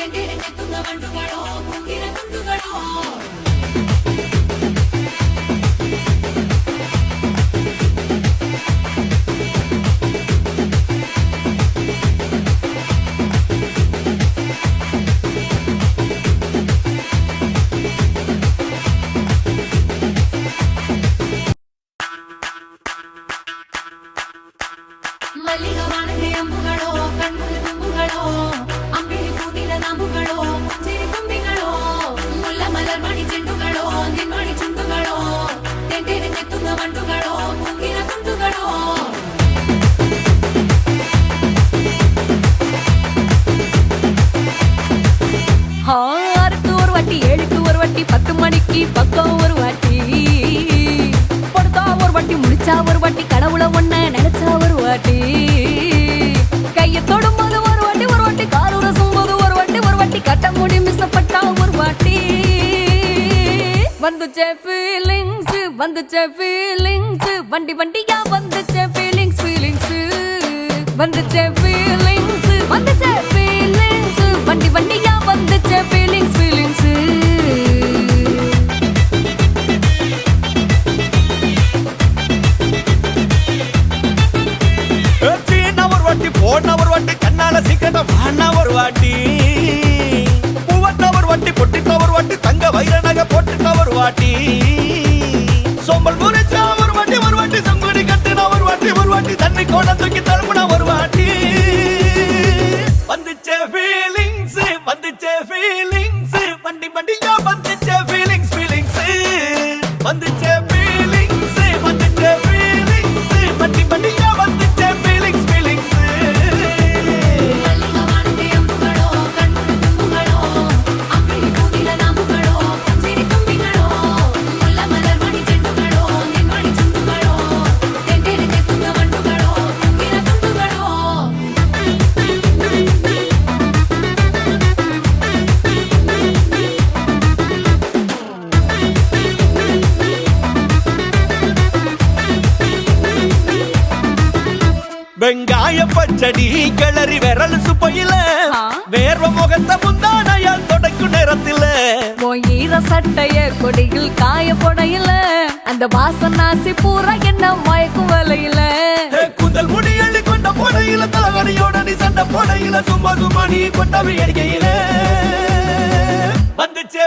രണ്ടിരങ്ങെത്തുന്ന വണ്ടുകളോ കുങ്കിര കുണ്ടുകളോ பத்து பக்கம் ஒரு வாட்டி. படுத்தா ஒரு வாட்டி முடிச்சா ஒரு வாட்டி கடவுள ஒண்ண நினைச்சா ஒரு வாட்டி. கைய தொடும்போது ஒரு வாட்டி ஒரு வாட்டி கார் உரசும் போது ஒரு வாட்டி ஒரு வாட்டி கட்ட முடி மிசப்பட்டா ஒரு வாட்டி. வந்துச்சே ஃபீலிங்ஸ் வந்துச்சே ஃபீலிங்ஸ் வண்டி வண்டியா வந்துச்சே ஃபீலிங்ஸ் ஃபீலிங்ஸ் வந்துச்சே ஃபீலிங்ஸ் வந்துச்சே ஃபீலிங்ஸ் வண்டி வண்டியா வந்துச்சே ஃபீலிங்ஸ் ஃபீலிங்ஸ் தம்பி கோட தூக்கி தழுப்புனா ஒரு பச்சடி கிளறி விரல் சுப்பையில. வேர்வ முகத்த முந்தானையால் தொடக்கும் நேரத்தில. ஈர சட்டைய கொடியில் காய போடையில. அந்த வாசனாசி பூரா என்ன மயக்கும் வலையில. ஏ, கூந்தல் முடி அள்ளி கொண்ட போடையில தலைவலியோட நீ சண்டை போடையில சும்மா சும்மா நீ கொண்டவி அடிக்கையில வந்துச்சே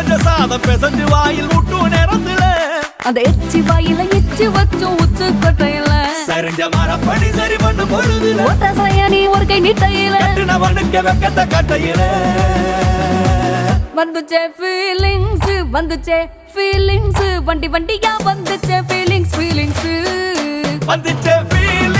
குழஞ்ச சாதம் பிசைஞ்சு வாயில் விட்டும் நேரத்துல அந்த எச்சி வாயில எச்சி வச்சும் உச்சு கொட்டையில. சரிஞ்ச மரப்படி சரி பண்ணு பொழுதுல. ஒத்த சயனி ஒரு கை நீட்டையில கட்டுனவனுக்கு வெக்கத்த கட்டையில. வந்துச்சே ஃபீலிங்ஸ் வந்துச்சே ஃபீலிங்ஸ் வண்டி வண்டியா வந்துச்சே ஃபீலிங்ஸ் ஃபீலிங்ஸ் வந்துச்சே ஃபீலிங்ஸ்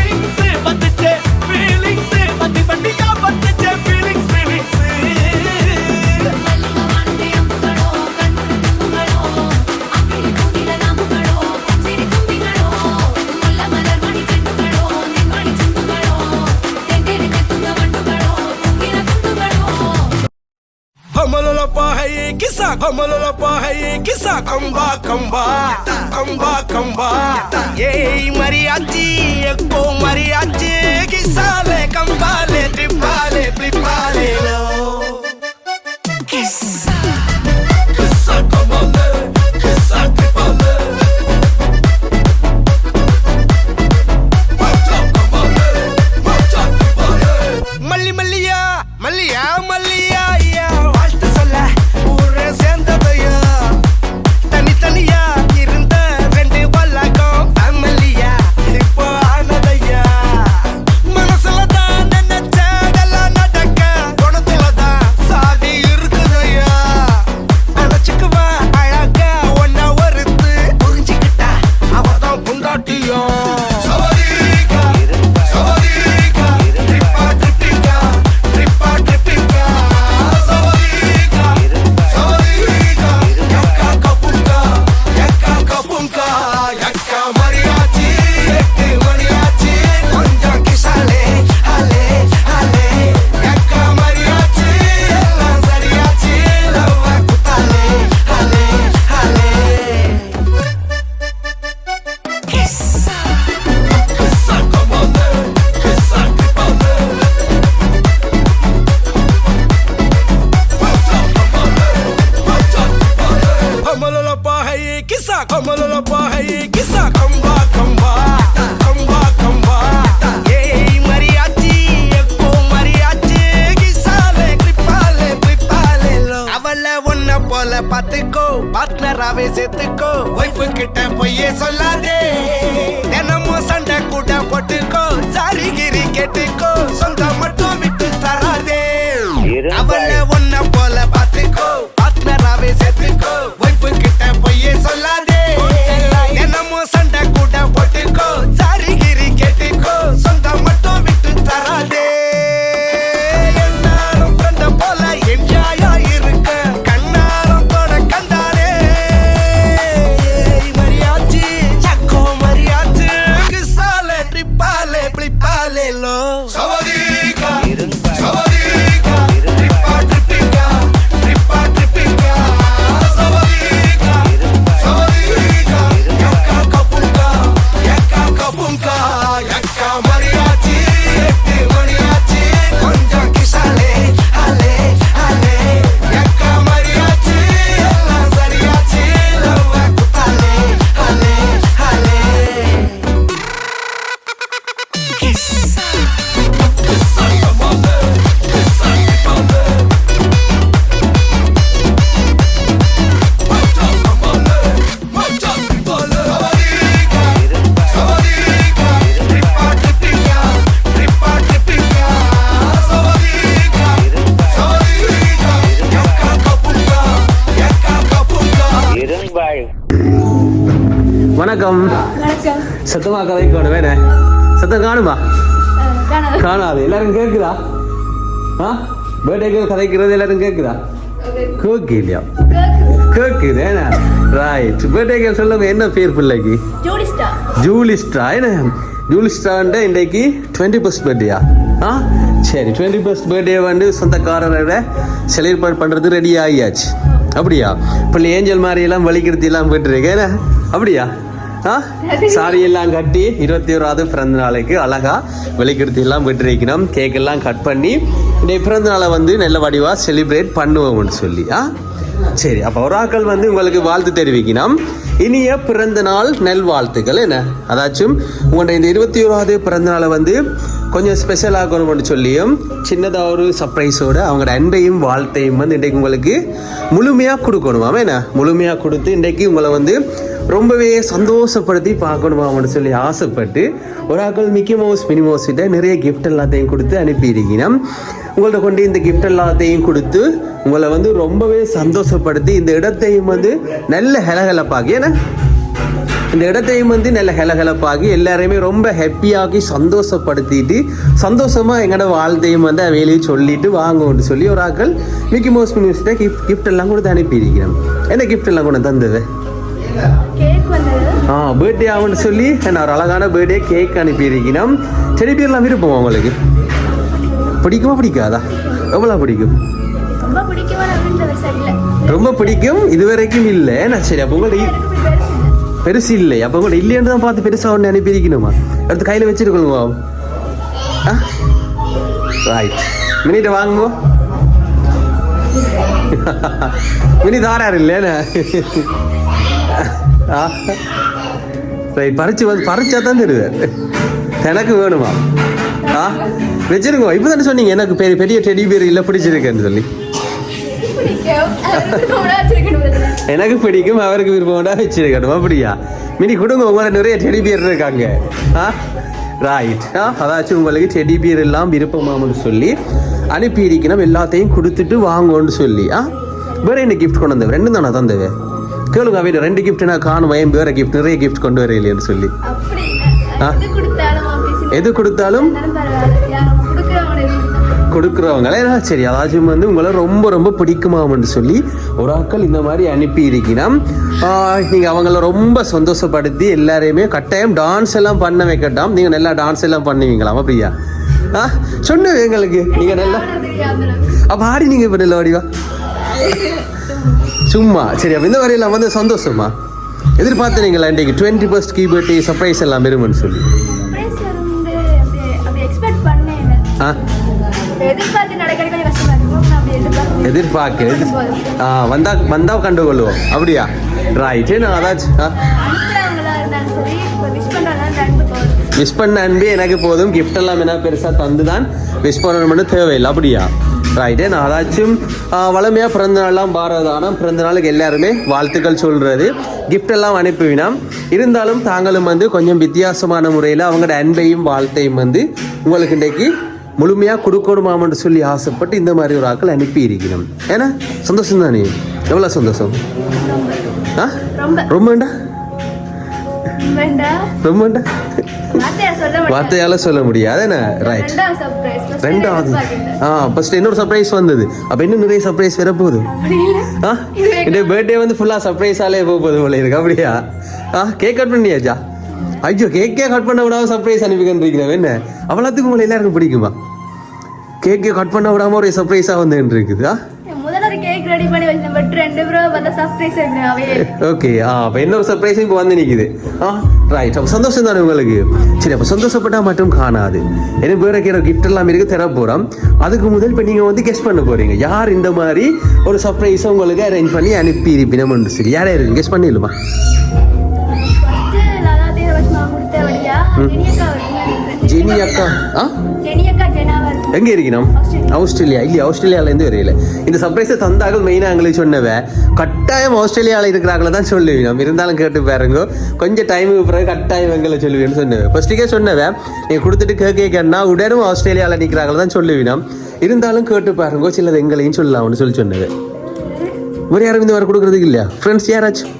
लपा है ये किसा हमल लपा है ये किसा कंबा कंबा कंबा कंबा ये मरी अज्जी को मरी किसा ले कंबा ले ट्रिपाले ले लो। కిసా కమలల పాహై కిసా కంబా కంబా కంబా కంబా போல பாத்துக்கோ பார்ட்னராவே சேர்த்துக்கோ ஒய்ஃபு கிட்ட பொய்யே சொல்ல வணக்கம் சத்தமா கதை காணும் வேணே. சத்தம் காணுமா? காணாது. எல்லாரும் கேக்குதா? ஆ? பர்த்டேக்கு கதைக்கிறது எல்லாரும் கேக்குதா? கேட்கலையா கேக்குது என்ன ரைட் பர்த்டேக்கு சொல்லுங்க என்ன பேர் பிள்ளைக்கு? ஜூலிஸ்டா. என்ன? ஜூலிஸ்டான்ட்டு இன்றைக்கு டுவெண்ட்டி ஃபஸ்ட் பர்த்டேயா ஆ? சரி டுவெண்ட்டி ஃபஸ்ட் பர்த்டே வந்து சொந்தக்காரரோட செலிப்ரேட் பண்ணுறது ரெடி ஆகியாச்சு. அப்படியா? பிள்ளை ஏஞ்சல் மாதிரி எல்லாம் வலிக்கிறது எல்லாம் போயிட்டு இருக்கேன் என்ன? அப்படியா? சாரி எல்லாம் கட்டி இருபத்தி ஓராவது பிறந்த நாளைக்கு அழகா வெளிக்கிடுத்தி எல்லாம் விட்டுருக்கணும் கேக் எல்லாம் கட் பண்ணி இன்றைய பிறந்த நாளை வந்து நல்ல வடிவா செலிப்ரேட் பண்ணுவோம்னு சொல்லி ஆ? சரி அப்போ ஒராக்கள் வந்து உங்களுக்கு வாழ்த்து தெரிவிக்கணும். இனிய பிறந்த நாள் நெல் வாழ்த்துக்கள் என்ன? அதாச்சும் உங்களோட இந்த இருபத்தி ஓராவது பிறந்த நாளை வந்து கொஞ்சம் ஸ்பெஷல் ஆகணும்னு சொல்லியும் சின்னதாக ஒரு சர்ப்ரைஸோட அவங்களோட அன்பையும் வாழ்த்தையும் வந்து இன்றைக்கு உங்களுக்கு முழுமையாக கொடுக்கணும். என்ன முழுமையாக கொடுத்து இன்றைக்கு உங்களை வந்து ரொம்பவே சந்தோஷப்படுத்தி பார்க்கணுமாம்னு சொல்லி ஆசைப்பட்டு ஒரு ஆக்கள் மிக்கி மவுஸ் மினி மவுஸ் கிட்ட நிறைய கிஃப்ட் எல்லாத்தையும் கொடுத்து அனுப்பியிருக்கணும் உங்கள்ட்ட கொண்டு இந்த கிஃப்ட் எல்லாத்தையும் கொடுத்து உங்களை வந்து ரொம்பவே சந்தோஷப்படுத்தி இந்த இடத்தையும் வந்து நல்ல ஹெலஹெலப்பாகி ஏன்னா இந்த இடத்தையும் வந்து நல்ல ஹெலஹெலப்பாகி எல்லாரையுமே ரொம்ப ஹாப்பியாகி சந்தோஷப்படுத்திட்டு சந்தோஷமா எங்களோட வாழ்த்தையும் வந்து வெளியே சொல்லிட்டு வாங்கன்னு சொல்லி ஒரு ஆக்கள் Mickey Mouse minister gift gift எல்லாம் கொடுத்து அனுப்பியிருக்கிறோம். என்ன கிஃப்ட் எல்லாம் கொண்டு தந்தது? ஆ பர்த்டே ஆகும்னு சொல்லி நான் ஒரு அழகான பர்த்டே கேக் அனுப்பியிருக்கிறோம். செடி பேர்லாம் விருப்பம் உங்களுக்கு? பிடிக்குமா பிடிக்காதா? எவ்வளோ பிடிக்கும்? ரொம்ப பிடிக்குமா இதுவரைக்கும் இல்லை. நான் சரி அப்போ உங்கள்ட்ட இ- பெருசு இல்லை. அப்போ கூட இல்லைன்னு தான் பார்த்து பெருசாக ஒன்று அனுப்பியிருக்கணுமா? எடுத்து கையில் வச்சிருக்கணுமா ஆ? ரைட் மினிட்ட வாங்குவோம் மினி தாராரு இல்லைண்ணே ஆ? ரைட் பறிச்சு வந்து பறிச்சா தான் தருவார் எனக்கு வேணுமா? ஆ? வச்சிருக்கோம் இப்போ தானே சொன்னீங்க எனக்கு பெரிய பெரிய டெடி பேர் இல்லை பிடிச்சிருக்கேன்னு சொல்லி. எனக்கு பிடிக்கும் அவருக்கு விருப்பம்டா வச்சிருக்கணும் அப்படியா? மினி கொடுங்க உங்களை நிறைய டெடி பியர் இருக்காங்க. ஆ? ரைட் ஆ அதாச்சும் உங்களுக்கு டெடி பியர் எல்லாம் விருப்பமாமன்னு சொல்லி அனுப்பி இருக்கணும் எல்லாத்தையும் கொடுத்துட்டு வாங்கன்னு சொல்லி. ஆ? வேற என்ன கிஃப்ட் கொண்டு வந்தேன் ரெண்டும் தானே தந்தது கேளுங்க அவையில ரெண்டு gift நான் காணும் என் வேற கிஃப்ட் நிறைய கிஃப்ட் கொண்டு வர இல்லைன்னு சொல்லி? எது கொடுத்தாலும் கொடுக்குறவங்களே சரி அதாச்சும் வந்து உங்களை ரொம்ப ரொம்ப பிடிக்குமாமன்னு சொல்லி ஒரு ஆட்கள் இந்த மாதிரி அனுப்பி இருக்கணும் நீங்கள் அவங்கள ரொம்ப சந்தோஷப்படுத்தி எல்லாரையுமே கட்டாயம் டான்ஸ் எல்லாம் பண்ண வைக்கட்டாம் நீங்கள் நல்லா டான்ஸ் எல்லாம் பண்ணுவீங்களாம் அப்படியா ஆ சொன்ன எங்களுக்கு. நீங்கள் நல்லா அப்போ ஆடி நீங்கள் இப்போ நல்ல வடிவா சும்மா. சரி அப்போ இந்த வரையெல்லாம் வந்து சந்தோஷமா? எதிர்பார்த்தீங்களா இன்றைக்கு டுவெண்ட்டி ஃபர்ஸ்ட் கீ பர்த்டே சர்ப்ரைஸ் எல்லாம் வரும்னு சொல்லி. ஆ? எதிர்பார்த்து நடக்கிறது கொஞ்சம் கஷ்டமா இருக்கும் எதிர்பார்க்க ஆ வந்தா வந்தா கண்டுகொள்வோம். அப்படியா? ரைட்டு நான் இப்போ விஷ் பண்ண அன்பே எனக்கு போதும். Gift எல்லாம் என்ன பெருசாக தந்து தான் விஷ் பண்ணணும்னு தேவையில்லை. அப்படியா? ரைட்டு நான் அதாச்சும் வளமையாக பிறந்த நாள்லாம் பாரதானம். பிறந்த நாளுக்கு எல்லாருமே வாழ்த்துக்கள் சொல்கிறது gift எல்லாம் அனுப்புவினோம் இருந்தாலும் தாங்களும் வந்து கொஞ்சம் வித்தியாசமான முறையில் அவங்களோட அன்பையும் வாழ்த்தையும் வந்து உங்களுக்கு இன்றைக்கு முழுமையாக கொடுக்கணுமாமன்னு சொல்லி ஆசைப்பட்டு இந்த மாதிரி ஒரு ஆட்கள் அனுப்பி இருக்கணும் ஏன்னா சந்தோஷம் தானே? எவ்வளோ சந்தோஷம்? ஆ? ரொம்ப. ரொம்பண்டா? ரொம்பண்டா? வார்த்தையால சொல்ல முடியாது. ரைட் ரெண்டாவது ஆ ஃபர்ஸ்ட் இன்னொரு சர்ப்ரைஸ் வந்தது. அப்போ இன்னும் நிறைய சர்ப்ரைஸ் வர போகுது ஆ? இந்த பர்த்டே வந்து ஃபுல்லாக சர்ப்ரைஸாலே போக போகுது போல இருக்கு. அப்படியா? ஆ கேக் கட் பண்ணியாச்சா ஐயோ கேக்கே கட் பண்ண விடாம சர்ப்ரைஸ் அனுப்பிக்கிறேன் என்ன? அவ்வளோத்துக்கு உங்களை எல்லாருக்கும் பிடிக்குமா? கேக்கே கட் பண்ண விடாம ஒரு சர்ப்ரைஸாக வந்துட்டு இருக்குது ஒரு சர்ப்ரைஸ் ஓகே ஆ அப்போ இன்னொரு சர்ப்ரைஸும் இப்போ வந்து நிற்குது ஆ? ரைட் அப்போ சந்தோஷம் தானே உங்களுக்கு? சரி அப்போ சந்தோஷப்பட்டால் மட்டும் காணாது. எனக்கு வேற கேற கிஃப்ட் எல்லாம் இருக்கு தர போகிறோம் அதுக்கு முதல் இப்போ நீங்கள் வந்து கெஸ்ட் பண்ண போறீங்க. யார் இந்த மாதிரி ஒரு சர்ப்ரைஸை உங்களுக்கு அரேஞ்ச் பண்ணி அனுப்பி இருப்பினோம்னு சரி யாரே இருக்கு? கெஸ்ட் பண்ணிடலுமா ஜெனி அக்கா ஆ? ஜெனா எங்கே இருக்கணும்? ஆஸ்திரேலியா. இல்லையா ஆஸ்திரேலியாவிலேருந்து வரையில. இந்த சர்ப்ரைஸை தந்தார்கள் மெயினாக எங்களுக்கு சொன்னவ கட்டாயம் ஆஸ்திரேலியாவில் இருக்கிறாங்கள தான் சொல்லுவீங்க இருந்தாலும் கேட்டு பாருங்க. கொஞ்சம் டைமுக்கு பிறகு கட்டாயம் எங்களை சொல்லுவீன்னு சொன்னவ. ஃபர்ஸ்ட்டுக்கே சொன்னவ நீங்கள் கொடுத்துட்டு கேட்கன்னா உடனும் ஆஸ்திரேலியாவில் நிற்கிறாங்கள தான் சொல்லுவீங்க இருந்தாலும் கேட்டு பாருங்க சிலது எங்களையும் சொல்லலாம்னு சொல்லி சொன்னவ. வேறு யாரும் இந்த மாதிரி கொடுக்குறதுக்கு இல்லையா? ஃப்ரெண்ட்ஸ் யாராச்சும்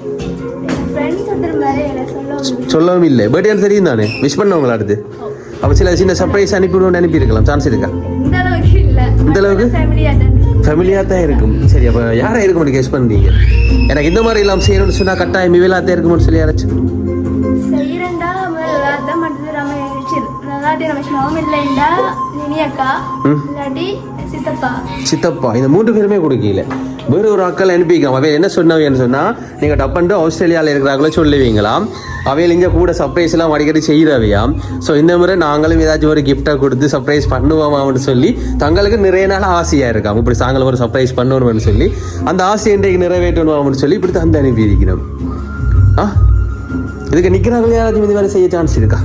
சொல்லவும் இல்லை. பர்த்டே தெரியும் தானே? விஷ் பண்ணவங்களா அடுத்து? அப்போ சில சின்ன சர்ப்ரைஸ் அனுப்பிவிடுவோம்னு அனுப்பியிருக்கலாம் சான்ஸ் இருக்கா? இந்த அளவுக்கு தான். ஃபேமிலியாக தான் இருக்கும். சரி அப்போ யாரை இருக்கும்னு கெஸ் பண்ணுறீங்க எனக்கு இந்த மாதிரி எல்லாம் செய்யணும்னு சொன்னால் கட்டாயம் இவலாத்தான் இருக்கும்னு சொல்லி யாராச்சும். இல்லாட்டி சித்தப்பா. சித்தப்பா இந்த மூன்று பேருமே கொடுக்கல. வேறு ஒரு ஆட்கள் அனுப்பிக்கலாம் அவையில் என்ன சொன்னவன்னு சொன்னால் நீங்கள் டப்பண்டு ஆஸ்திரேலியாவில் இருக்கிறாங்களோ சொல்லுவீங்களாம் அவையில் இங்கே கூட சர்ப்ரைஸ்லாம் அடிக்கடி செய்கிறவையாம் ஸோ இந்த முறை நாங்களும் ஏதாச்சும் ஒரு கிஃப்ட்டை கொடுத்து சர்ப்ரைஸ் பண்ணுவோமான்னு சொல்லி தங்களுக்கு நிறைய நாள் ஆசையாக இருக்காம் இப்படி தாங்களும் ஒரு சர்ப்ரைஸ் பண்ணணும்னு சொல்லி அந்த ஆசையை இன்றைக்கு நிறைவேற்றணுமாம்னு சொல்லி இப்படி தந்து அனுப்பி இருக்கிறோம் ஆ? இதுக்கு நிற்கிறாங்களே யாராச்சும் இது மாதிரி செய்ய சான்ஸ் இருக்கா?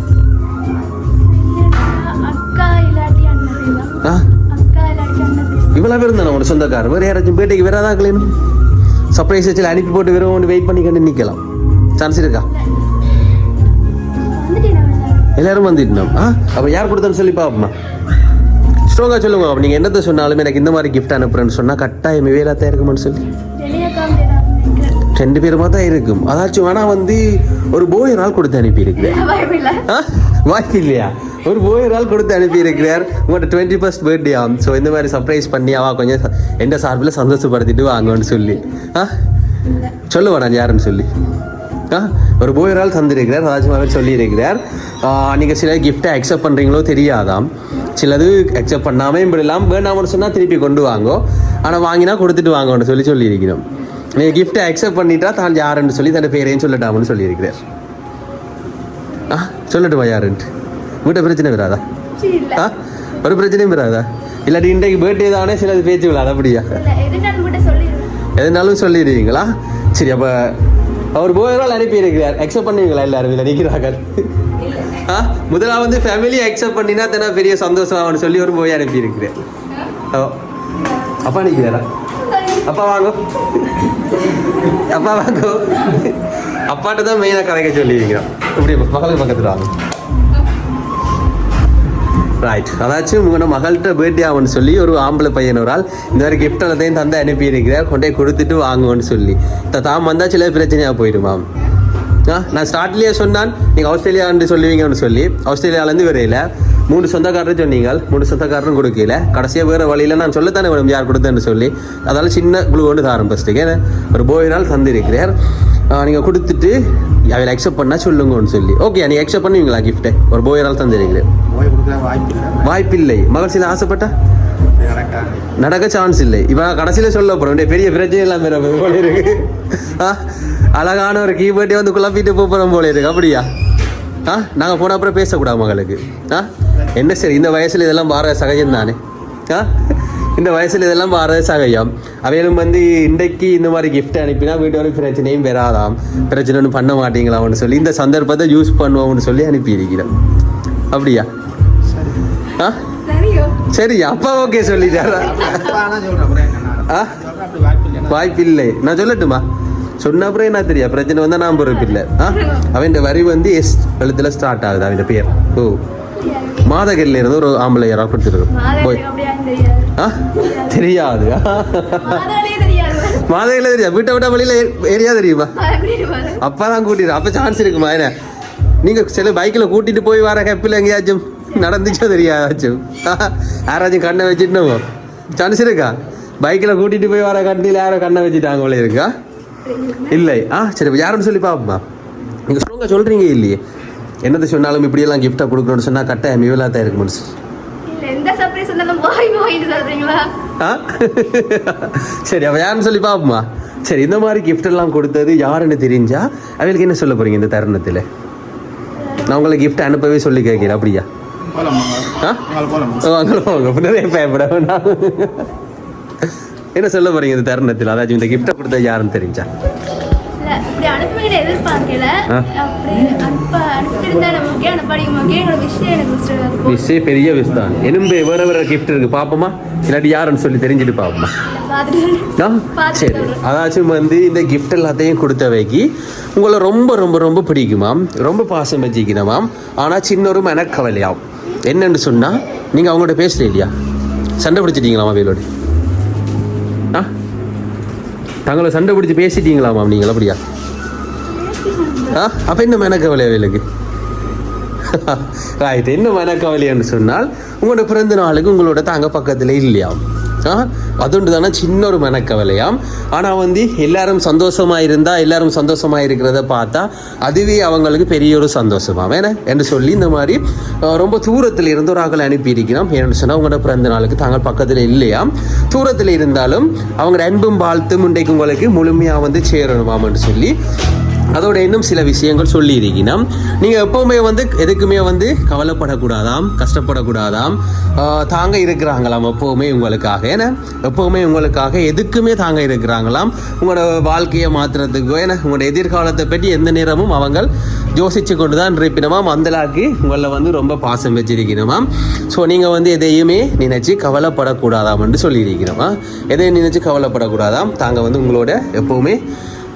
பேர் இருந்தானே உங்களோட சொந்தக்காரர். வேறு யாராச்சும் பேட்டைக்கு வராதாங்களேனும் சர்ப்ரைஸ் வச்சு அனுப்பி போட்டு வெறும் வெயிட் பண்ணி கண்டு நிற்கலாம் சான்ஸ் இருக்கா? எல்லாரும் வந்துட்டோம் ஆ? அப்போ யார் கொடுத்தான்னு சொல்லி பார்ப்போமா ஸ்ட்ராங்காக சொல்லுங்க அப்போ நீங்கள் என்னத்தை சொன்னாலும் எனக்கு இந்த மாதிரி கிஃப்ட் அனுப்புறேன்னு சொன்னால் கட்டாயம் வேலாத்தான் இருக்குமான்னு சொல்லி. ரெண்டு பேருமா தான் இருக்கும். அதாச்சும் வேணா வந்து ஒரு போய் நாள் கொடுத்து அனுப்பியிருக்கிறேன். வாய்ப்பு இல்லையா? ஒரு போய் ஆள் கொடுத்து அனுப்பியிருக்கிறார். உங்கள்கிட்ட உங்களோட டுவெண்ட்டி ஃபஸ்ட் பர்த்டே ஆம். ஸோ இந்த மாதிரி சர்ப்ரைஸ் பண்ணி அவா கொஞ்சம் எந்த சார்பில் சந்தோஷப்படுத்திட்டு வாங்கன்னு சொல்லி. ஆ? சொல்லுவா நான் யாருன்னு சொல்லி. ஆ? ஒரு போய் ஆள் தந்திருக்கிறார் ராஜ்மாவே சொல்லியிருக்கிறார். நீங்கள் சில கிஃப்ட்டை அக்செப்ட் பண்ணுறீங்களோ தெரியாதாம். சிலது அக்செப்ட் பண்ணாமல் இப்படிலாம் வேணாம்னு சொன்னால் திருப்பி கொண்டு வாங்கோ. ஆனால் வாங்கினா கொடுத்துட்டு வாங்கன்னு சொல்லி சொல்லியிருக்கிறோம். நீங்கள் கிஃப்ட்டை அக்செப்ட் பண்ணிட்டா தான் யாருன்னு சொல்லி தன் பேரையும் சொல்லட்டாமன்னு சொல்லியிருக்கிறார். ஆ? சொல்லட்டுமா யாருன்ட்டு? வீட்டை பிரச்சனை வராதா? ஆ? ஒரு பிரச்சனையும் வராதா? இல்லாட்டி இன்றைக்கு பர்த்டே தானே சிலது பேச்சு விழாது அப்படியா எதுனாலும் சொல்லிடுவீங்களா? சரி அப்போ அவர் போயரால் அனுப்பி இருக்கிறார். அக்செப்ட் பண்ணுவீங்களா எல்லாரும்? இதில் நிற்கிறார்கள் ஆ? வந்து ஃபேமிலி அக்செப்ட் பண்ணினா தானே பெரிய சந்தோஷம் ஆகும்னு சொல்லி ஒரு போய் அனுப்பி இருக்கிறேன். ஓ அப்பா நிற்கிறாரா அப்பா வாங்க. அப்பா வாங்க. அப்பாட்ட தான் மெயினாக கதைக்க சொல்லியிருக்கிறோம். இப்படி மகளுக்கு பக்கத்தில் வாங்க. ரைட் அதாச்சும் உங்களோட மகள்கிட்ட பர்த்டே ஆகும்னு சொல்லி ஒரு ஆம்பளை பையன் ஒரு ஆள் இந்த மாதிரி கிஃப்ட் எல்லாத்தையும் தந்து அனுப்பி இருக்கிறார் கொண்டே கொடுத்துட்டு வாங்குவோன்னு சொல்லி. த- தாம் வந்தால் சில பிரச்சனையாக போயிடுமாம் ஆ நான் ஸ்டார்ட்லேயே சொன்னான். நீங்கள் ஆஸ்திரேலியான்னு சொல்லுவீங்கன்னு சொல்லி. ஆஸ்திரேலியாவிலேருந்து வரையில மூணு சொந்தக்காரரும் சொன்னீங்க மூணு சொந்தக்காரரும் கொடுக்கல. கடைசியாக வேறு வழியில் நான் சொல்லத்தானே வேணும் யார் கொடுத்தேன்னு சொல்லி. அதால் சின்ன குழு ஒன்று தாரம் ஃபஸ்ட்டுக்கு ஒரு போயினால் நாள் தந்திருக்கிறார். நீங்கள் கொடுத்துட்டு அவளை அக்செப்ட் பண்ணால் சொல்லுங்கன்னு சொல்லி. ஓகே நீங்கள் அக்செப்ட் பண்ணுவீங்களா கிஃப்ட்டை ஒரு போய் நாள் தந்திருக்கிறேன் போய் கொடுக்குற வாய்ப்பு இல்லை. வாய்ப்பில்லை. மகள் சில ஆசைப்பட்டா? நடக்க? சான்ஸ் இல்லை. இப்போ கடைசியில் சொல்ல போகிறோம் பெரிய பிரச்சனை எல்லாம் வேற போல இருக்கு. அழகான ஒரு கீபோர்டே வந்து குழப்பிட்டு போகிறோம் போல இருக்கு. அப்படியா? ஆ? நாங்கள் போன அப்புறம் பேசக்கூடாது மகளுக்கு. ஆ? என்ன சரி இந்த வயசில் இதெல்லாம் பார சகஜம் தானே ஆ? இந்த வயசில் இதெல்லாம் பார சகஜம் அவையிலும் வந்து இன்றைக்கு இந்த மாதிரி gift அனுப்பினா வீட்டு ஒரு பிரச்சனையும் வராதாம். பிரச்சனை ஒன்றும் பண்ண மாட்டீங்களாம்னு சொல்லி இந்த சந்தர்ப்பத்தை யூஸ் பண்ணுவோம்னு சொல்லி அனுப்பியிருக்கிறோம். அப்படியா? ஆ? சரி அப்பா ஓகே சொல்லிட்டாரா? வாய்ப்பில்லை. நான் சொல்லட்டுமா? சொன்ன அப்புறம் என்ன தெரியா? பிரச்சனை வந்தா நான் பொறுப்பில்லை. ஆ? அவன் வரி வந்து எஸ் எழுத்துல ஸ்டார்ட் ஆகுது அவன் பேர். ஓ. மாதகல்ல இருந்து ஒரு ஆம்பளை யாரா கொடுத்துருக்கோம் போய். தெரியாது. ஆ தெரியாது. வீட்டை விட்ட வழியில ஏரியா தெரியுமா? அப்பா தான் கூட்டிடு அப்ப சான்ஸ் இருக்குமா? என்ன? நீங்க சில பைக்ல கூட்டிட்டு போய் வர ஹெப்பில் எங்கேயாச்சும் நடந்துச்சோ தெரியாதாச்சும்? யாராச்சும் கண்ணை வச்சுட்டு சான்ஸ் இருக்கா? பைக்ல கூட்டிட்டு போய் வர கண்ணில் யாரோ கண்ணை வச்சுட்டாங்க போல இருக்கா இல்லை. ஆ சரி யாருன்னு சொல்லி பாப்போமா? நீங்க ஸ்ட்ராங்கா சொல்றீங்க இல்லையே. என்னது சொன்னாலும் இப்படியெல்லாம் கிஃப்டாக கொடுக்கணும்னு சொன்னா கட்டாயம் இவ்வளோ தான் இருக்கு மனசு இல்ல எந்த சர்ப்ரைஸ் வந்தாலும் போய் போயிட்டு சொல்றீங்களா ஆ சரி அவ யாருன்னு சொல்லி பாப்போமா சரி இந்த மாதிரி கிஃப்ட் எல்லாம் கொடுத்தது யாருன்னு தெரிஞ்சா அவளுக்கு என்ன சொல்ல போறீங்க இந்த தருணத்தில்? நான் உங்களை கிஃப்ட் அனுப்பவே சொல்லி கேட்கிறேன் அப்படியா? நிறைய பயப்பட வேண்டாம் என்ன சொல்ல போறீங்க இந்த தருணத்தில்? அதாச்சும் இந்த கிஃப்டை கொடுத்தது யாருன்னு தெரிஞ்சா? எனக்கு மிஸ்டர் விஷயம் பெரிய விஷயம் தான். இன்னும் வேற வேற gift இருக்கு பாப்போமா? இல்லாட்டி யாருன்னு சொல்லி தெரிஞ்சுட்டு பாப்போமா? சரி. அதாச்சும் வந்து இந்த gift எல்லாத்தையும் கொடுத்தவைக்கு உங்களை ரொம்ப ரொம்ப ரொம்ப பிடிக்குமாம் ரொம்ப பாசம் வச்சுக்கணுமாம் ஆனால் சின்ன ஒரு மனக்கவலையாம். என்னன்னு சொன்னா நீங்க அவங்கள்ட்ட பேசல இல்லையா? சண்டை பிடிச்சிட்டீங்களாமா வேலோடு? ஆ? தங்களை சண்டை பிடிச்சி பேசிட்டீங்களாமா நீங்கள் அப்படியா? ஆ? அப்போ என்ன மனக்கவலை வேலுக்கு ரைட் என்ன மனக்கவலைன்னு சொன்னால் உங்களோட பிறந்த நாளுக்கு உங்களோட தாங்க பக்கத்தில் இல்லையாம். அதுண்டு தானே சின்ன ஒரு மனக்கவலையாம். ஆனால் வந்து எல்லாரும் சந்தோஷமாக இருந்தால் எல்லாரும் சந்தோஷமாக இருக்கிறத பார்த்தா அதுவே அவங்களுக்கு பெரிய ஒரு சந்தோஷமாக வேணே என்று சொல்லி இந்த மாதிரி ரொம்ப தூரத்தில் இருந்து ஒரு ஆக்களை அனுப்பியிருக்கிறோம். ஏன்னு சொன்னால் உங்களோட பிறந்த நாளுக்கு தாங்கள் பக்கத்தில் இல்லையாம். தூரத்தில் இருந்தாலும் அவங்க அன்பும் வாழ்த்தும் இன்றைக்கு உங்களுக்கு முழுமையாக வந்து சேரணுமாம்னு சொல்லி அதோட இன்னும் சில விஷயங்கள் சொல்லி இருக்கணும் நீங்கள் எப்போவுமே வந்து எதுக்குமே வந்து கவலைப்படக்கூடாதாம் கஷ்டப்படக்கூடாதாம். தாங்க இருக்கிறாங்களாம் எப்போவுமே உங்களுக்காக. ஏன்னா எப்போவுமே உங்களுக்காக எதுக்குமே தாங்க இருக்கிறாங்களாம். உங்களோட வாழ்க்கையை மாற்றுறதுக்கோ ஏன்னா உங்களோட எதிர்காலத்தை பற்றி எந்த நேரமும் அவங்க யோசிச்சு கொண்டு தான் இருப்பினமாம். அந்தலாக்கு உங்களை வந்து ரொம்ப பாசம் வச்சிருக்கணுமாம் ஸோ நீங்கள் வந்து எதையுமே நினைச்சு என்று சொல்லியிருக்கிறோமா. எதையும் நினைச்சு கவலைப்படக்கூடாதாம். தாங்க வந்து உங்களோட எப்போவுமே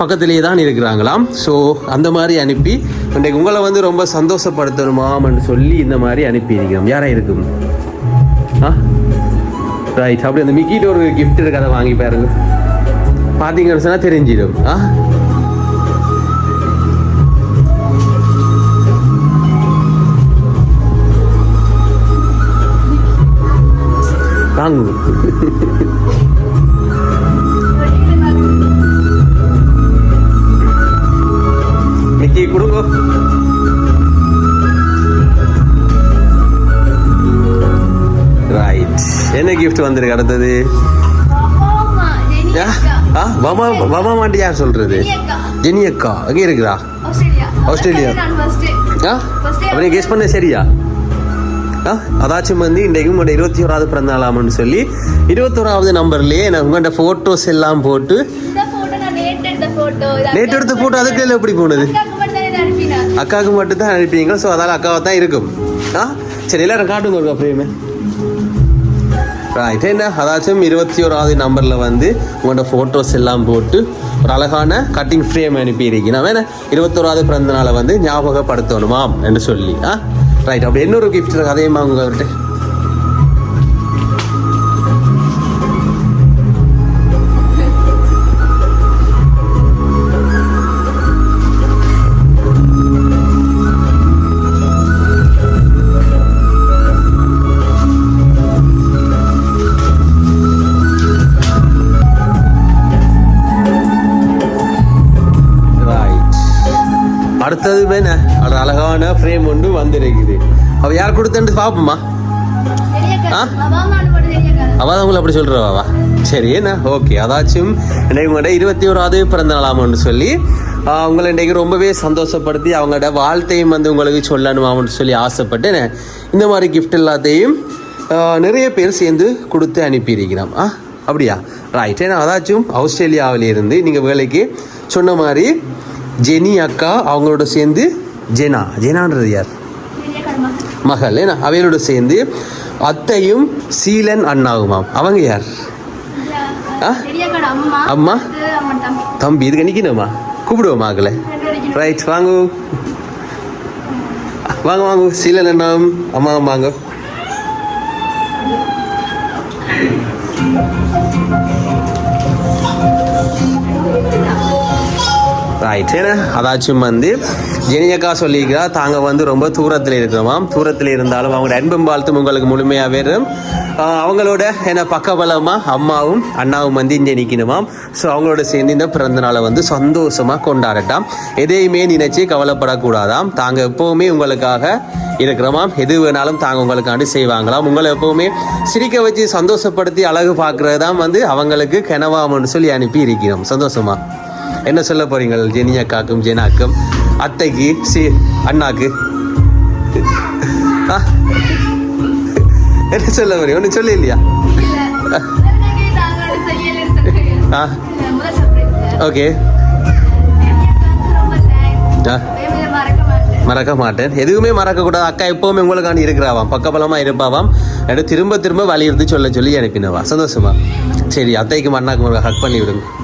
பக்கத்திலேயே தான் இருக்கிறாங்களாம். ஸோ அந்த மாதிரி அனுப்பி இன்றைக்கு உங்களை வந்து ரொம்ப சந்தோஷப்படுத்தணுமாம்னு சொல்லி இந்த மாதிரி அனுப்பியிருக்கிறோம் யாரா இருக்கும்? ஆ? ரைட் அப்படி அந்த மிக்கிட்ட ஒரு கிஃப்ட் இருக்கு அதை வாங்கி பாருங்க. பார்த்தீங்கன்னு சொன்னால் தெரிஞ்சிடும். ஆ? வாங்க. மிக்கி கொடுங்க. ரைட் என்ன கிஃப்ட் வந்திருக்கு அடுத்தது? வமா வமா மாட்டி யார் சொல்றது? ஜெனி அக்கா. ஜெனி அக்கா அங்கே இருக்கிறா ஆஸ்திரேலியா. ஆ அப்படியே கெஸ் பண்ண சரியா? ஆ அதாச்சும் வந்து இன்றைக்கு உங்களோட இருபத்தி ஓராவது பிறந்த நாளாமன்னு சொல்லி இருபத்தோராவது நம்பர்லேயே நான் உங்கள்கிட்ட ஃபோட்டோஸ் எல்லாம் போட்டு நேற்று எடுத்த ஃபோட்டோ அதுக்கு எப்படி போனது? அக்காவுக்கு மட்டும் தான் அனுப்பிங்க ஸோ அதால் அக்காவை தான் இருக்கும். ஆ? சரி எல்லாரும் காட்டுங்க ஒரு அப்படியுமே ரைட் என்ன? அதாச்சும் இருபத்தி ஓராவது நம்பரில் வந்து உங்களோட ஃபோட்டோஸ் எல்லாம் போட்டு ஒரு அழகான கட்டிங் ஃப்ரேம் அனுப்பியிருக்கீங்க. நான் வேணா இருபத்தோராவது பிறந்த நாளை வந்து ஞாபகப்படுத்தணுமாம் என்று சொல்லி ஆ? ரைட் அப்படி இன்னொரு கிஃப்ட் இருக்கு அதையும் உங்கள்கிட்ட அடுத்தது என்ன ஒரு அழகான ஃப்ரேம் ஒன்று வந்திருக்குது. அவ யார் கொடுத்தேன்னு பார்ப்போமா. ஆ? அவாமா அனுப்பினது ஜெனி அக்கா. அவ தான் உங்களை அப்படி சொல்கிறவாவா சரி என்ன? ஓகே அதாச்சும் இன்னைக்கு உங்களோட இருபத்தி ஓராவது பிறந்த நாளாமன்னு சொல்லி ஆஹ், உங்களை இன்றைக்கு ரொம்பவே சந்தோஷப்படுத்தி அவங்களோட வாழ்த்தையும் வந்து உங்களுக்கு சொல்லணுமான்னு சொல்லி ஆசைப்பட்டு இந்த மாதிரி gift எல்லாத்தையும் நிறைய பேர் சேர்ந்து கொடுத்து அனுப்பியிருக்கிறோம். ஆ? அப்படியா? ரைட் ஏன்னா அதாச்சும் ஆஸ்திரேலியாவில இருந்து நீங்கள் வேலைக்கு சொன்ன மாதிரி ஜெனி அக்கா அவங்களோட சேர்ந்து ஜெனா. ஜெனான்றது யார். மகள் ஏன்னா அவையோட சேர்ந்து அத்தையும் சீலன் அண்ணாவுமாம் அவங்க யார்? அம்மா. தம்பி. இதுக்கு நிற்கணுமா கூப்பிடுவோம் மகளை. ரைட் வாங்கு. வாங்க வாங்க. சீலன் அண்ணாவும் அம்மாவும் வாங்க. ரைட் ஏன்னா அதாச்சும் வந்து ஜெனியக்கா சொல்லியிருக்கா தாங்க வந்து ரொம்ப தூரத்தில் இருக்கிறோமாம் தூரத்தில் இருந்தாலும் அவங்களோட அன்பும் வாழ்த்தும் உங்களுக்கு முழுமையாக வேறும் அவங்களோட என்ன பக்கபலமாக அம்மாவும் அண்ணாவும் வந்து இங்கே நிற்கணுமாம் ஸோ அவங்களோட சேர்ந்து இந்த பிறந்த நாளை வந்து சந்தோஷமாக கொண்டாடட்டாம். எதையுமே நினைச்சு கவலைப்படக்கூடாதாம். தாங்க எப்போவுமே உங்களுக்காக இருக்கிறோமாம் எது வேணாலும் தாங்க உங்களுக்காண்டி செய்வாங்களாம். உங்களை எப்போவுமே சிரிக்க வச்சு சந்தோஷப்படுத்தி அழகு பார்க்குறது தான் வந்து அவங்களுக்கு கனவாமன்னு சொல்லி அனுப்பி இருக்கிறோம் சந்தோஷமா? என்ன சொல்ல போறீங்க ஜெனியக்காக்கும் ஜெனாக்கும் அத்தைக்கு சி அண்ணாக்கு? என்ன சொல்ல போறீங்க? ஒன்றும் சொல்லி இல்லையா. ஆ. ஓகே. ஆ. மறக்க மாட்டேன். எதுவுமே மறக்கக்கூடாது. அக்கா எப்பவுமே உங்களுக்காண்டி இருக்கிறாவாம். பக்கபலமா இருப்பாவாம். என்கிட்ட திரும்ப திரும்ப வலியுறுத்தி சொல்ல சொல்லி அனுப்பினவா. சந்தோஷமா? சரி அத்தைக்கும் அண்ணாக்கும் ஹக் பண்ணி விடுங்க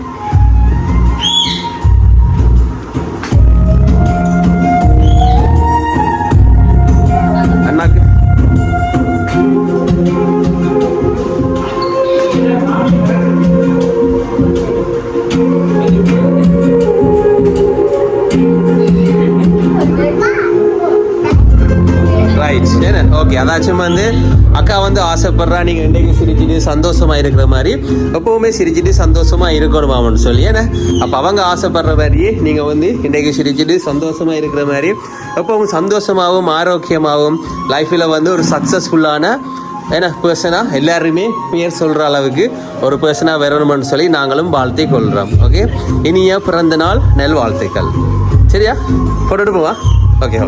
ஓகே அதாச்சும் வந்து அக்கா வந்து ஆசைப்படுறா நீங்கள் இன்றைக்கு சிரிச்சுட்டு சந்தோஷமா இருக்கிற மாதிரி. எப்பவுமே சிரிச்சிட்டு சந்தோஷமாக இருக்கணும் மாமன்னு சொல்லி. ஏன்னா அப்போ அவங்க ஆசைப்படுற மாதிரியே நீங்கள் வந்து இன்றைக்கு சிரிச்சிட்டு சந்தோஷமா இருக்கிற மாதிரி. எப்பவும் சந்தோஷமாகவும் ஆரோக்கியமாகவும் லைஃப்பில் வந்து ஒரு சக்ஸஸ்ஃபுல்லான ஏன்னா பர்சனாக எல்லாருமே பேர் சொல்கிற அளவுக்கு ஒரு பர்சனாக வரணும்னு சொல்லி நாங்களும் வாழ்த்தி கொள்கிறோம் ஓகே இனிய பிறந்த நாள் நெல் வாழ்த்துக்கள் சரியா போட்டுட்டு போவா ஓகே